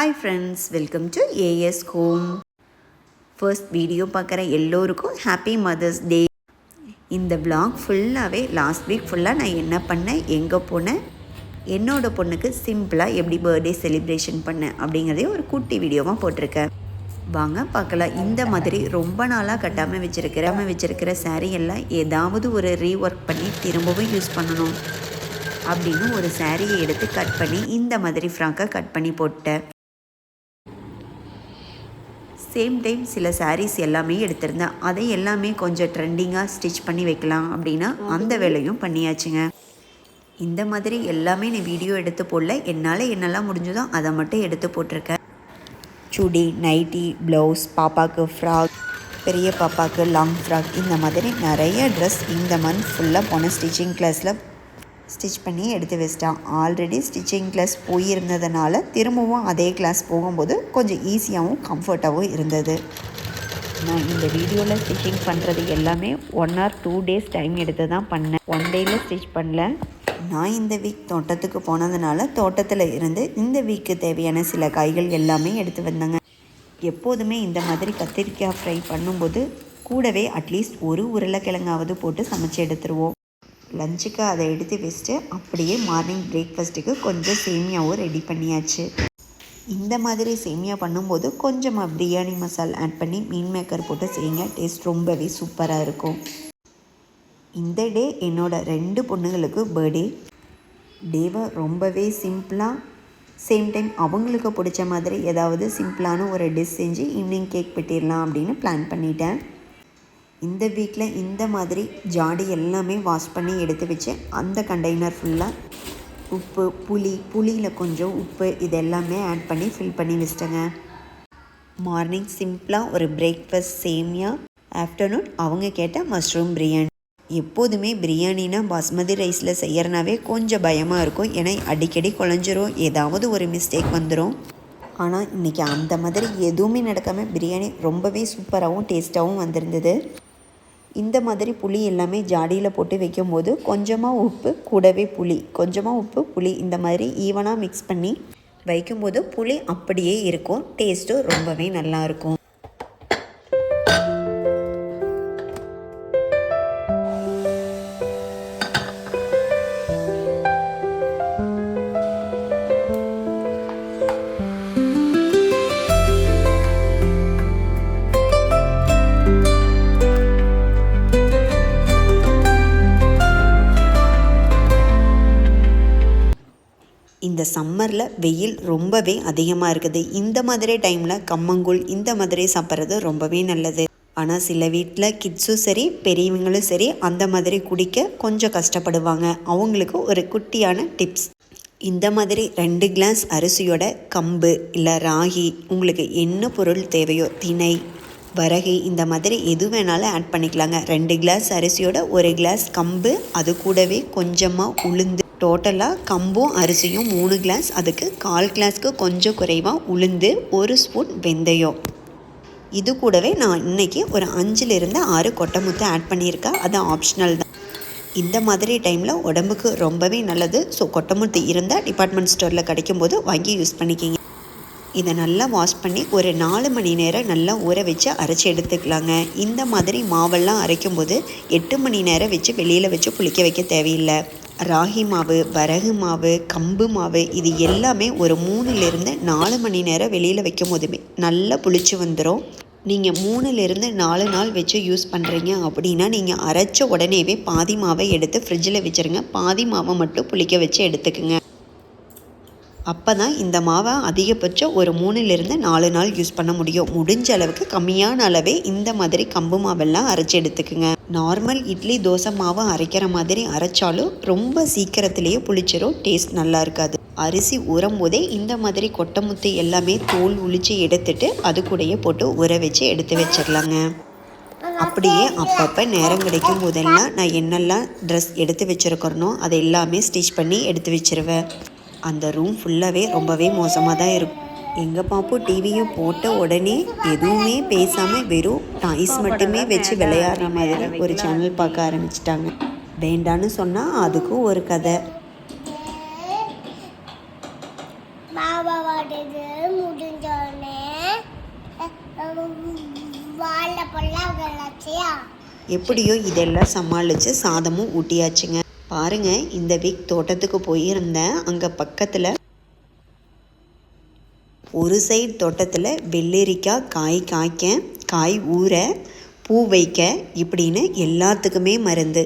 Hi friends welcome to AS home first video பார்க்குற எல்லோருக்கும் happy mother's day இந்த vlog ஃபுல்லாகவே லாஸ்ட் வீக் ஃபுல்லாக நான் என்ன பண்ணேன் எங்கே போனேன் என்னோடய பொண்ணுக்கு சிம்பிளாக எப்படி பர்த்டே செலிப்ரேஷன் பண்ணேன் அப்படிங்கிறதையும் ஒரு குட்டி வீடியோவாக போட்டிருக்கேன். வாங்க பார்க்கலாம். இந்த மாதிரி ரொம்ப நாளாக கட்டாமல் வச்சுருக்கிற வச்சுருக்கிற சாரீ எல்லாம் ஏதாவது ஒரு ரீஒர்க் பண்ணி திரும்பவும் யூஸ் பண்ணணும் அப்படின்னு ஒரு சாரியை எடுத்து கட் பண்ணி இந்த மாதிரி ஃப்ராக்கை கட் பண்ணி போட்டேன். சேம் டைம் சில sarees எல்லாமே எடுத்திருந்தேன். அதை எல்லாமே கொஞ்சம் ட்ரெண்டிங்காக ஸ்டிச் பண்ணி வைக்கலாம் அப்படின்னா அந்த வேலையும் பண்ணியாச்சுங்க. இந்த மாதிரி எல்லாமே நீ வீடியோ எடுத்து போடல. என்னால் என்னெல்லாம் முடிஞ்சதோ அதை மட்டும் எடுத்து போட்டிருக்கேன் சுடி நைட்டி ப்ளவுஸ் பாப்பாவுக்கு ஃப்ராக் பெரிய பாப்பாவுக்கு லாங் ஃப்ராக் இந்த மாதிரி நிறைய ட்ரெஸ் இந்த மந்த் ஃபுல்லாக போன ஸ்டிச்சிங் கிளாஸில் ஸ்டிச் பண்ணி எடுத்து வச்சிட்டான். ஆல்ரெடி ஸ்டிச்சிங் கிளாஸ் போயிருந்ததுனால திரும்பவும் அதே கிளாஸ் போகும்போது கொஞ்சம் ஈஸியாகவும் கம்ஃபர்ட்டாகவும் இருந்தது. நான் இந்த வீடியோவில் ஸ்டிச்சிங் பண்ணுறது எல்லாமே one or two days time எடுத்து தான் பண்ணேன். ஒன் டேயில் ஸ்டிச் பண்ணல. நான் இந்த வீக் தோட்டத்துக்கு போனதுனால தோட்டத்தில் இருந்து இந்த வீக்கு தேவையான சில காய்கள் எல்லாமே எடுத்து வந்தேங்க. எப்போதுமே இந்த மாதிரி கத்திரிக்காய் ஃப்ரை பண்ணும்போது கூடவே அட்லீஸ்ட் ஒரு உருளைக்கிழங்காவது போட்டு சமைச்சு எடுத்துருவோம். லஞ்சுக்கு அதை எடுத்து வச்சுட்டு அப்படியே மார்னிங் பிரேக்ஃபாஸ்ட்டுக்கு கொஞ்சம் சேமியாவும் ரெடி பண்ணியாச்சு. இந்த மாதிரி சேமியா பண்ணும்போது கொஞ்சமாக பிரியாணி மசால் ஆட் பண்ணி மீன் மேக்கர் போட்டு செய்யுங்க. டேஸ்ட் ரொம்பவே சூப்பராக இருக்கும். இந்த டே என்னோடய ரெண்டு பொண்ணுங்களுக்கு பர்த்டே டேவை ரொம்பவே சிம்பிளாக சேம் டைம் அவங்களுக்கு பிடிச்ச மாதிரி ஏதாவது சிம்பிளான ஒரு டிஷ் செஞ்சு ஈவினிங் கேக் பெட்டிடலாம் அப்படின்னு பிளான் பண்ணிட்டேன். இந்த வீக்கில் இந்த மாதிரி ஜாடி எல்லாமே வாஷ் பண்ணி எடுத்து வச்சு அந்த கண்டெய்னர் ஃபுல்லாக உப்பு புளி புளியில் கொஞ்சம் உப்பு இது எல்லாமே ஆட் பண்ணி ஃபில் பண்ணி வச்சிட்டேங்க. மார்னிங் சிம்பிளாக ஒரு பிரேக்ஃபாஸ்ட் சேமியா ஆஃப்டர்நூன் அவங்க கேட்ட மஷ்ரூம் பிரியாணி எப்போதுமே பிரியாணினா பாஸ்மதி ரைஸில் செய்யறனாவே கொஞ்சம் பயமாக இருக்கும். ஏன்னா அடிக்கடி குழஞ்சிரும். ஏதாவது ஒரு மிஸ்டேக் வந்துடும் ஆனால் இன்றைக்கி அந்த மாதிரி எதுவுமே நடக்காமல் பிரியாணி ரொம்பவே சூப்பராகவும் டேஸ்ட்டாகவும் வந்திருந்தது. இந்த மாதிரி புளி எல்லாமே ஜாடியில் போட்டு வைக்கும்போது கொஞ்சமாக உப்பு கூடவே புளி. கொஞ்சமாக உப்பு புளி இந்த மாதிரி ஈவனாக மிக்ஸ் பண்ணி வைக்கும்போது புளி அப்படியே இருக்கும். டேஸ்ட்டும் ரொம்பவே நல்லாயிருக்கும் இந்த சம்மரில் வெயில் ரொம்பவே அதிகமாக இருக்குது. இந்த மாதிரி டைமில் கம்மங்கூழ் இந்த மாதிரி சாப்பிட்றது ரொம்பவே நல்லது. ஆனால் சில வீட்டில் கிட்ஸும் சரி பெரியவங்களும் சரி அந்த மாதிரி குடிக்க கொஞ்சம் கஷ்டப்படுவாங்க. அவங்களுக்கு ஒரு குட்டியான டிப்ஸ் இந்த மாதிரி ரெண்டு கிளாஸ் அரிசியோட கம்பு இல்லை ராகி உங்களுக்கு என்ன பொருள் தேவையோ திணை வரகு இந்த மாதிரி எது வேணாலும் ஆட் பண்ணிக்கலாங்க. ரெண்டு கிளாஸ் அரிசியோட ஒரு கிளாஸ் கம்பு அது கூடவே கொஞ்சமாக உளுந்து டோட்டலாக கம்பும் அரிசியும் மூணு கிளாஸ் அதுக்கு கால் கிளாஸ்க்கு கொஞ்சம் குறைவாக உளுந்து ஒரு ஸ்பூன் வெந்தயம். இது கூடவே நான் இன்றைக்கி ஒரு அஞ்சுலேருந்து ஆறு கொட்டமுத்தை ஆட் பண்ணியிருக்கேன். அது ஆப்ஷனல் தான். இந்த மாதிரி டைமில் உடம்புக்கு ரொம்பவே நல்லது. ஸோ கொட்டமுத்து இருந்தால் டிபார்ட்மெண்ட் ஸ்டோரில் கிடைக்கும்போது வாங்கி யூஸ் பண்ணிக்கிங்க. இதை நல்லா வாஷ் பண்ணி ஒரு நாலு மணி நேரம் நல்லா ஊற வச்சு அரைச்சி எடுத்துக்கலாங்க. இந்த மாதிரி மாவெல்லாம் அரைக்கும் போது எட்டு மணி நேரம் வச்சு வெளியில் வச்சு புளிக்க வைக்க தேவையில்லை. ராகி மாவு வரகு மாவு கம்பு மாவு இது எல்லாமே ஒரு மூணுலேருந்து நாலு மணி நேரம் வெளியில் வைக்கும் போதுமே நல்லா புளிச்சு வந்துடும் நீங்கள் மூணுலேருந்து நாலு நாள் வச்சு யூஸ் பண்ணுறீங்க அப்படின்னா நீங்கள் அரைச்ச உடனேவே பாதி மாவை எடுத்து ஃப்ரிட்ஜில் வச்சுருங்க. பாதி மாவை மட்டும் புளிக்க வச்சு எடுத்துக்குங்க. அப்போ தான் இந்த மாவை அதிகபட்சம் ஒரு மூணுலேருந்து நாலு நாள் யூஸ் பண்ண முடியும். முடிஞ்ச அளவுக்கு கம்மியான அளவே இந்த மாதிரி கம்பு மாவெல்லாம் அரைச்சி எடுத்துக்குங்க. நார்மல் இட்லி தோசை மாவை அரைக்கிற மாதிரி அரைச்சாலும் ரொம்ப சீக்கிரத்திலேயே புளிச்சிரும் டேஸ்ட் நல்லா இருக்காது. அரிசி உரம் போதே இந்த மாதிரி கொட்டமுத்து எல்லாமே தோல் உளிச்சு எடுத்துட்டு அது கூடயே போட்டு உர வச்சு எடுத்து வச்சிடலாங்க அப்படியே அப்பப்போ நேரம் கிடைக்கும் போதெல்லாம் நான் என்னெல்லாம் ட்ரெஸ் எடுத்து வச்சுருக்கிறனோ அதை எல்லாமே ஸ்டிச் பண்ணி எடுத்து வச்சிருவேன். அந்த ரூம் ஃபுல்லாகவே ரொம்பவே மோசமாக தான் இருக்கும். எங்கள் பாப்பு டிவியும் போட்ட உடனே எதுவுமே பேசாமல் வெறும் டாய்ஸ் மட்டுமே வச்சு விளையாடுற மாதிரி ஒரு சேனல் பார்க்க ஆரம்பிச்சிட்டாங்க. வேண்டான்னு சொன்னால் அதுக்கும் ஒரு கதை. எப்படியோ இதெல்லாம் சமாளித்து சாதமும் ஊட்டியாச்சுங்க. பாருங்க இந்த வீக் தோட்டத்துக்கு போயிருந்தேன் அங்கே பக்கத்தில் ஒரு சைடு தோட்டத்தில் வெள்ளரிக்காய் காய் காய்க்க காய் ஊற பூ வைக்க இப்படின்னு எல்லாத்துக்குமே மருந்து.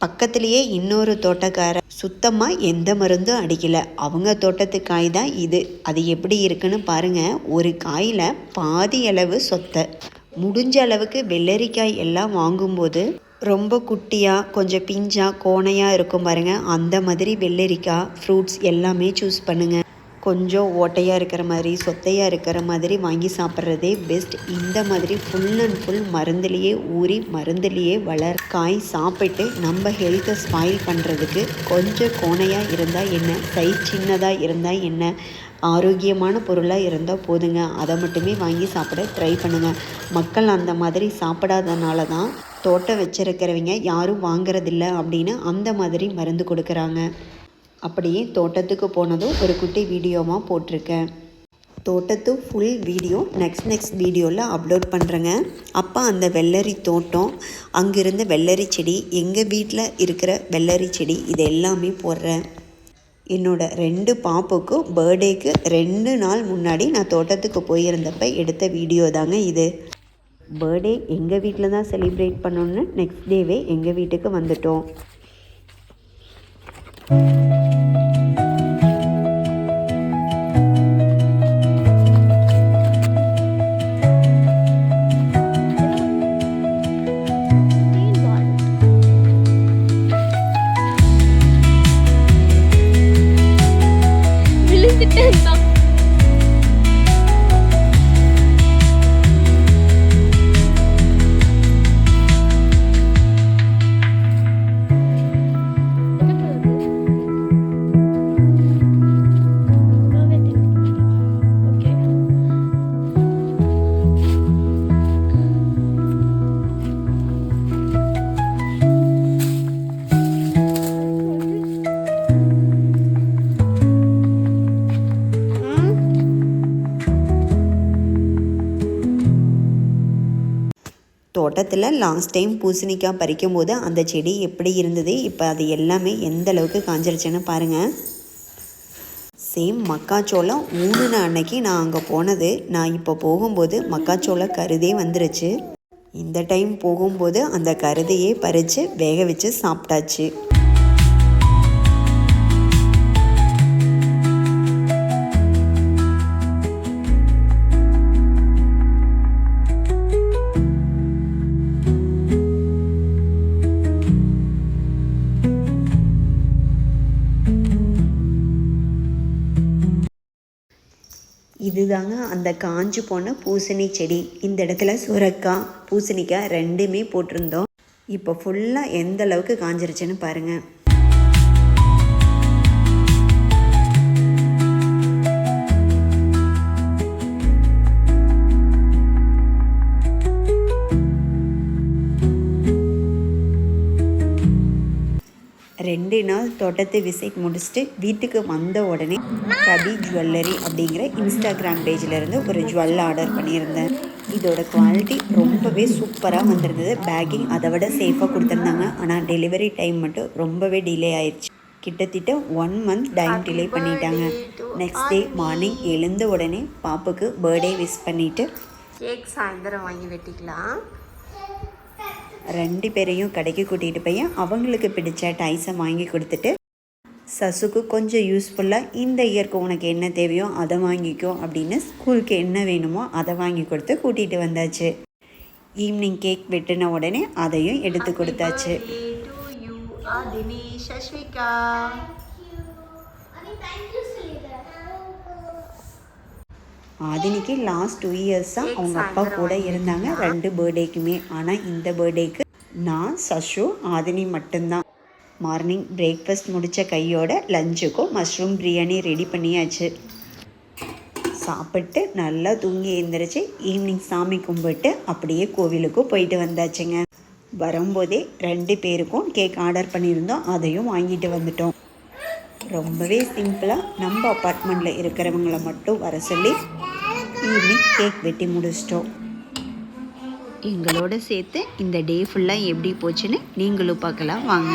பக்கத்துலேயே இன்னொரு தோட்டக்கார சுத்தமாக எந்த மருந்தும் அடிக்கலை. அவங்க தோட்டத்து காய் தான் இது. அது எப்படி இருக்குன்னு பாருங்கள் ஒரு காயில் பாதி அளவு சொத்தை. முடிஞ்ச அளவுக்கு வெள்ளரிக்காய் எல்லாம் வாங்கும்போது ரொம்ப குட்டியாக கொஞ்சம் பிஞ்சாக கோணையாக இருக்கும் பாருங்கள் அந்த மாதிரி வெள்ளரிக்காய் ஃப்ரூட்ஸ் எல்லாமே சூஸ் பண்ணுங்கள் கொஞ்சம் ஓட்டையாக இருக்கிற மாதிரி சொத்தையாக இருக்கிற மாதிரி வாங்கி சாப்பிட்றதே பெஸ்ட் இந்த மாதிரி ஃபுல் அண்ட் ஃபுல் மருந்துலேயே ஊறி மருந்துலேயே வளர் காய் சாப்பிட்டு நம்ம ஹெல்த்தை ஸ்பாயில் பண்ணுறதுக்கு கொஞ்சம் கோணையாக இருந்தால் என்ன? சைஸ் சின்னதாக இருந்தால் என்ன? ஆரோக்கியமான பொருளாக இருந்தால் போதுங்க. அதை மட்டுமே வாங்கி சாப்பிட ட்ரை பண்ணுங்கள் மக்கள் அந்த மாதிரி சாப்பிடாதனால தான் தோட்டம் வச்சிருக்கிறவங்க யாரும் வாங்குறதில்ல அப்படின்னு அந்த மாதிரி மருந்து கொடுக்குறாங்க. அப்படியே தோட்டத்துக்கு போனதும் ஒரு குட்டி வீடியோவாக போட்டிருக்கேன். தோட்டத்து ஃபுல் வீடியோ. நெக்ஸ்ட் நெக்ஸ்ட் வீடியோவில் அப்லோட் பண்ணுறேங்க அப்போ அந்த வெள்ளரி தோட்டம் அங்கிருந்த வெள்ளரி செடி எங்கள் வீட்டில் இருக்கிற வெள்ளரி செடி இது எல்லாமே போடுறேன். என்னோட ரெண்டு பாப்புக்கும் பர்த்டேக்கு ரெண்டு நாள் முன்னாடி நான் தோட்டத்துக்கு போயிருந்தப்ப எடுத்த வீடியோ தாங்க இது. பர்த்டே எங்கள் வீட்டில் தான் செலிப்ரேட் பண்ணோன்னு நெக்ஸ்ட் டேவே எங்கள் வீட்டுக்கு வந்துட்டோம். தோட்டத்தில் லாஸ்ட் டைம் பூசணிக்காய் பறிக்கும் போது அந்த செடி எப்படி இருந்தது? இப்போ அது எல்லாமே எந்த அளவுக்கு காஞ்சிருச்சுன்னு பாருங்கள் சேம் மக்காச்சோளம் ஊனுன அன்னைக்கு நான் அங்கே போனது. நான் இப்போ போகும்போது மக்காச்சோள கருதே வந்துருச்சு. இந்த டைம் போகும்போது அந்த கருதையே பறித்து வேக வச்சு சாப்பிட்டாச்சு. இதுதாங்க அந்த காஞ்சி போன பூசணி செடி. இந்த இடத்துல சுரக்காய் பூசணிக்காய் ரெண்டுமே போட்டிருந்தோம். இப்போ ஃபுல்லாக எந்த அளவுக்கு காஞ்சிருச்சுன்னு பாருங்கள் ரெண்டு நாள் தோட்டத்து விசிட் முடிச்சுட்டு வீட்டுக்கு வந்த உடனே கபி ஜுவல்லரி அப்படிங்கிற இன்ஸ்டாகிராம் பேஜிலிருந்து ஒரு ஜுவல் ஆர்டர் பண்ணியிருந்தேன். இதோட குவாலிட்டி ரொம்பவே சூப்பராக வந்திருந்தது. பேக்கிங் அதை விட சேஃபாக கொடுத்துருந்தாங்க. ஆனால் டெலிவரி டைம் மட்டும் ரொம்பவே டிலே ஆயிடுச்சு கிட்டத்தட்ட ஒன் மந்த் டைம் டிலே பண்ணிட்டாங்க. நெக்ஸ்ட் டே மார்னிங் எழுந்த உடனே பாப்புக்கு பர்த்டே விஷ் பண்ணிவிட்டு கேக் சாயந்தரம் வாங்கி வெட்டிக்கலாம். ரெண்டு பேரையும் கடைக்கு கூட்டிகிட்டு போய் அவங்களுக்கு பிடிச்ச டைஸை வாங்கி கொடுத்துட்டு சசுக்கு கொஞ்சம் யூஸ்ஃபுல்லாக இந்த இயருக்கு உனக்கு என்ன தேவையோ அதை வாங்கிக்கோ அப்படின்னு ஸ்கூலுக்கு என்ன வேணுமோ அதை வாங்கி கொடுத்து கூட்டிகிட்டு வந்தாச்சு. ஈவினிங் கேக் வெட்டின உடனே அதையும் எடுத்து கொடுத்தாச்சு. சஷ்விகா ஆதினிக்கு லாஸ்ட் டூ இயர்ஸாக அவங்க அப்பா கூட இருந்தாங்க. ரெண்டு பர்த்டேக்குமே ஆனால் இந்த பர்த்டேக்கு நான் சஷு ஆதினி மட்டும்தான். மார்னிங் பிரேக்ஃபாஸ்ட் முடித்த கையோட லஞ்சுக்கும் மஷ்ரூம் பிரியாணி ரெடி பண்ணியாச்சு. சாப்பிட்டு நல்லா தூங்கி எழுந்திரிச்சு ஈவினிங் சாமி கும்பிட்டு அப்படியே கோவிலுக்கு போயிட்டு வந்தாச்சுங்க. வரும்போதே ரெண்டு பேருக்கும் கேக் ஆர்டர் பண்ணியிருந்தோம். அதையும் வாங்கிட்டு வந்துட்டோம். ரொம்பவே சிம்பிளாக நம்ம அப்பார்ட்மெண்ட்டில் இருக்கிறவங்கள மட்டும் வர சொல்லி ஈவினிங் கேக் வெட்டி முடிச்சிட்டோம். எங்களோட சேர்த்து இந்த டே ஃபுல்லாக எப்படி போச்சுன்னு நீங்களும் பார்க்கலாம். வாங்க.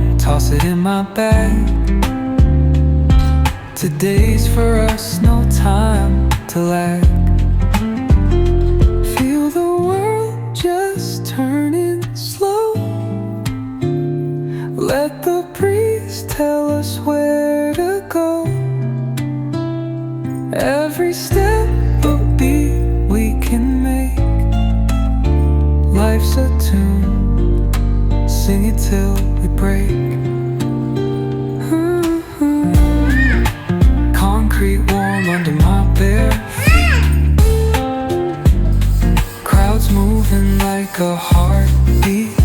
toss it in my bag. Today's for us, no time to lag. Feel the world just turning slow. Let the breeze tell us where to go. Every step a beat we can make. Life's a tune, sing it till we break. Mm-hmm. Concrete warm under my bare feet. Crowds moving like a heartbeat.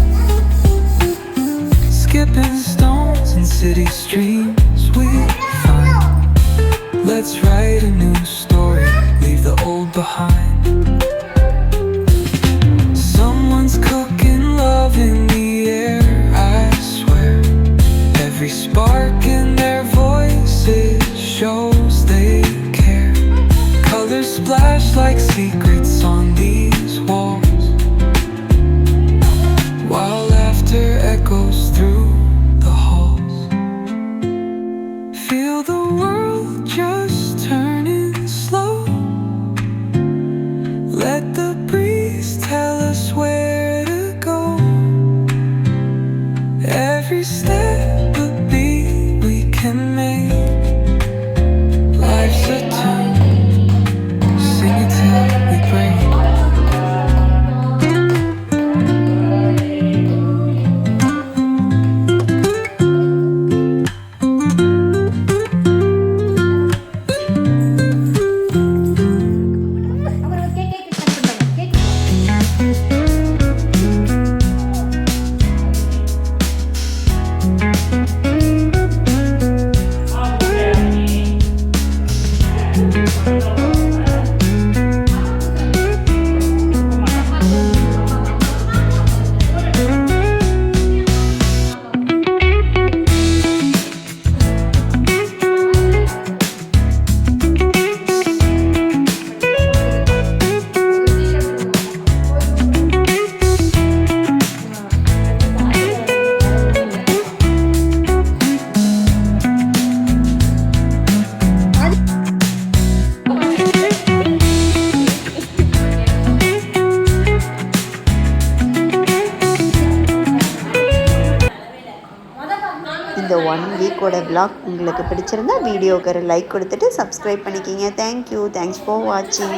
Skipping stones in city streams we find. Let's write a new வீக்கோட உங்களுக்கு பிடிச்சிருந்தா வீடியோக்கு ஒரு like கொடுத்துட்டு subscribe பண்ணிக்கிங்க. Thank you thanks for வாட்சிங்